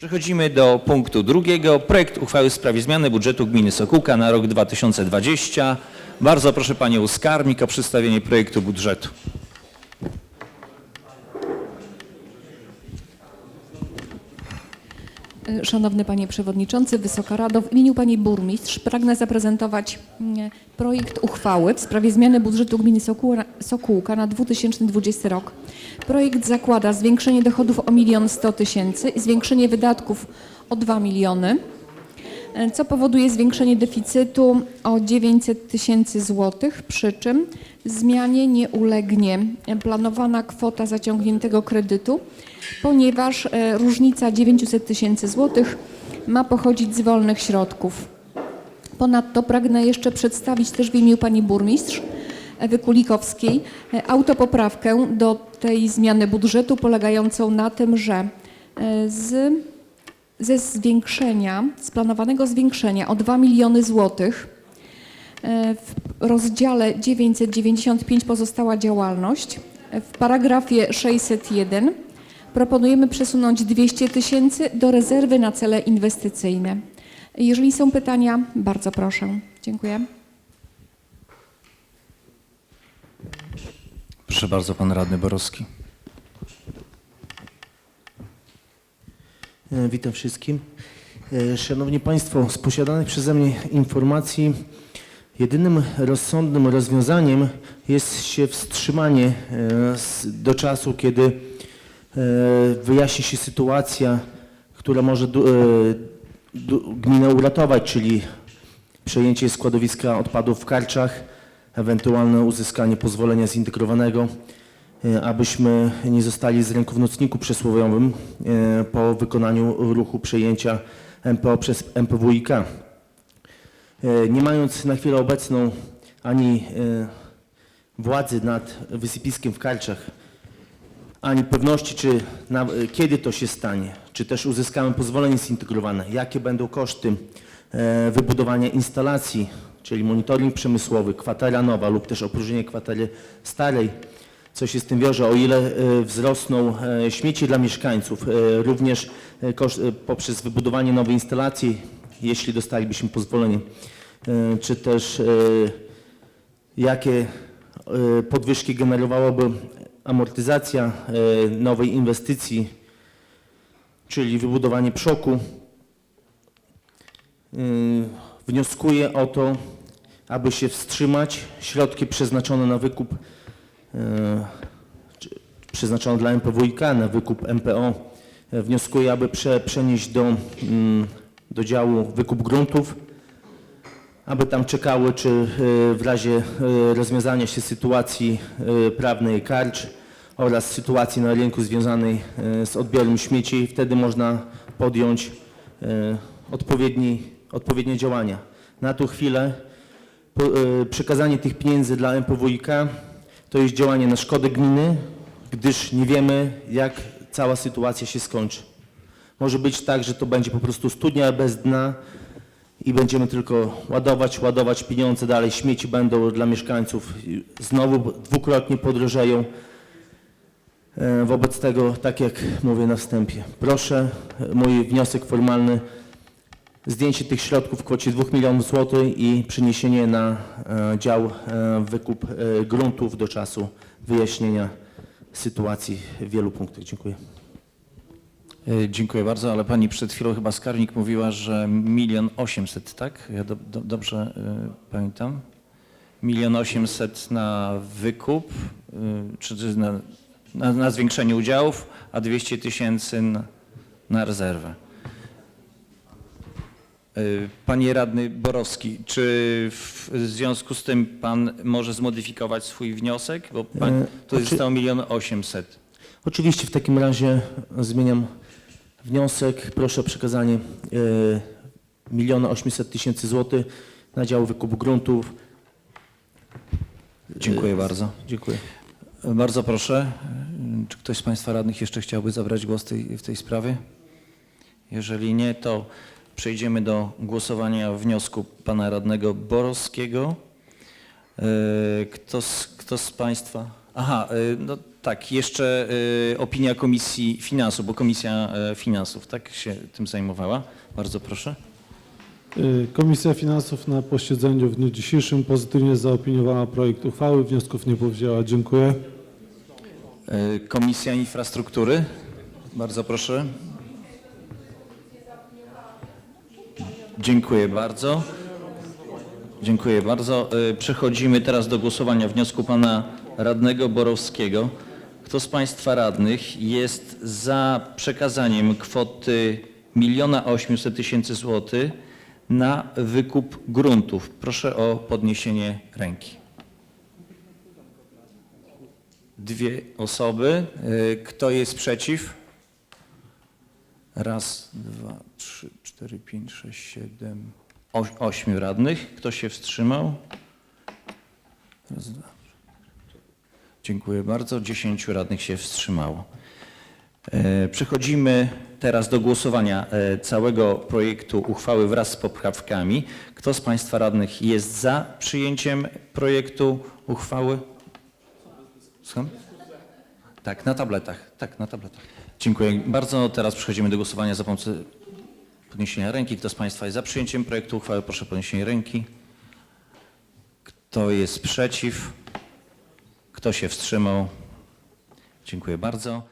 Przechodzimy do punktu drugiego. Projekt uchwały w sprawie zmiany budżetu gminy Sokółka na rok 2020. Bardzo proszę panią skarbnik o przedstawienie projektu budżetu. Szanowny Panie Przewodniczący, Wysoka Rado, w imieniu Pani Burmistrz pragnę zaprezentować mm, projekt uchwały w sprawie zmiany budżetu gminy Sokółka, na 2020 rok. Projekt zakłada zwiększenie dochodów o 1 100 tysięcy i zwiększenie wydatków o 2 miliony, e, co powoduje zwiększenie deficytu o 900 tysięcy złotych, przy czym zmianie nie ulegnie planowana kwota zaciągniętego kredytu, ponieważ e, różnica 900 tysięcy złotych ma pochodzić z wolnych środków. Ponadto pragnę jeszcze przedstawić też w imieniu pani burmistrz Ewy Kulikowskiej e, autopoprawkę do tej zmiany budżetu polegającą na tym, że e, z, ze zwiększenia, z planowanego zwiększenia o 2 miliony złotych e, w rozdziale 995 pozostała działalność. W paragrafie 601 proponujemy przesunąć 200 tysięcy do rezerwy na cele inwestycyjne. Jeżeli są pytania, bardzo proszę. Dziękuję. Proszę bardzo, pan radny Borowski. Witam wszystkim. E, Szanowni Państwo, z posiadanych przeze mnie informacji jedynym rozsądnym rozwiązaniem jest się wstrzymanie e, do czasu, kiedy e, wyjaśni się sytuacja, która może e, gminę uratować, czyli przejęcie składowiska odpadów w Karczach, ewentualne uzyskanie pozwolenia zintegrowanego, e, abyśmy nie zostali z ręką w nocniku przysłowiowym e, po wykonaniu ruchu przejęcia MPO przez MPWiK. E, Nie mając na chwilę obecną ani e, władzy nad wysypiskiem w Karczach, ani pewności, czy na, kiedy to się stanie, czy też uzyskamy pozwolenie zintegrowane, jakie będą koszty e, wybudowania instalacji, czyli monitoring przemysłowy, kwatera nowa lub też opróżnienie kwatery starej, co się z tym wiąże, o ile e, wzrosną e, śmieci dla mieszkańców, e, również poprzez wybudowanie nowej instalacji, jeśli dostalibyśmy pozwolenie, czy też jakie podwyżki generowałaby amortyzacja nowej inwestycji, czyli wybudowanie przoku. Wnioskuję o to, aby się wstrzymać. Środki przeznaczone na wykup, e, przeznaczone dla MPWiK na wykup MPO, e, wnioskuję, aby prze, przenieść do, mm, do działu wykup gruntów aby tam czekały, czy e, w razie rozwiązania się sytuacji prawnej karcz oraz sytuacji na rynku związanej z odbiorem śmieci, wtedy można podjąć odpowiedni, odpowiednie działania. Na tą chwilę przekazanie tych pieniędzy dla MPWiK to jest działanie na szkodę gminy, gdyż nie wiemy, jak cała sytuacja się skończy. Może być tak, że to będzie po prostu studnia bez dna, i będziemy tylko ładować, ładować pieniądze dalej. Śmieci będą dla mieszkańców znowu dwukrotnie podrożeją. E, Wobec tego, tak jak mówię na wstępie, proszę, e, mój wniosek formalny, zdjęcie tych środków w kwocie 2 milionów złotych i przeniesienie na e, dział e, wykup e, gruntów do czasu wyjaśnienia sytuacji w wielu punktach. Dziękuję. Dziękuję bardzo, ale pani przed chwilą chyba skarbnik mówiła, że milion osiemset, tak? Ja do, do, dobrze y, pamiętam? Milion osiemset na wykup, y, czy na, na, na zwiększenie udziałów, a 200 tysięcy na, na rezerwę. Y, Panie radny Borowski, czy w związku z tym pan może zmodyfikować swój wniosek? Bo pan, E, to oczy- zostało milion osiemset. Oczywiście w takim razie zmieniam wniosek. Proszę o przekazanie e, miliona 800 tysięcy złotych na dział wykupu gruntów. Dziękuję bardzo. Dziękuję. Bardzo proszę, czy ktoś z Państwa radnych jeszcze chciałby zabrać głos tej, w tej sprawie? Jeżeli nie, to przejdziemy do głosowania wniosku pana radnego Borowskiego. E, Kto z, kto z Państwa? Aha, e, no, Tak, jeszcze y, opinia Komisji Finansów, bo Komisja Finansów tak się tym zajmowała. Bardzo proszę. Komisja Finansów na posiedzeniu w dniu dzisiejszym pozytywnie zaopiniowała projekt uchwały. Wniosków nie powzięła. Dziękuję. Komisja Infrastruktury. Bardzo proszę. Dziękuję bardzo. Dziękuję bardzo. Y, Przechodzimy teraz do głosowania wniosku pana radnego Borowskiego. Kto z państwa radnych jest za przekazaniem kwoty 1 800 tysięcy złotych na wykup gruntów? Proszę o podniesienie ręki. Dwie osoby. Y, Kto jest przeciw? Raz, dwa, trzy, cztery, pięć, sześć, siedem, oś, ośmiu radnych. Kto się wstrzymał? Raz, dwa. Dziękuję bardzo. Dziesięciu radnych się wstrzymało. E, Przechodzimy teraz do głosowania e, całego projektu uchwały wraz z poprawkami. Kto z Państwa radnych jest za przyjęciem projektu uchwały? Słucham? Tak, na tabletach. Tak, na tabletach. Dziękuję bardzo. Teraz przechodzimy do głosowania za pomocą podniesienia ręki. Kto z Państwa jest za przyjęciem projektu uchwały? Proszę o podniesienie ręki. Kto jest przeciw? Kto się wstrzymał? Dziękuję bardzo.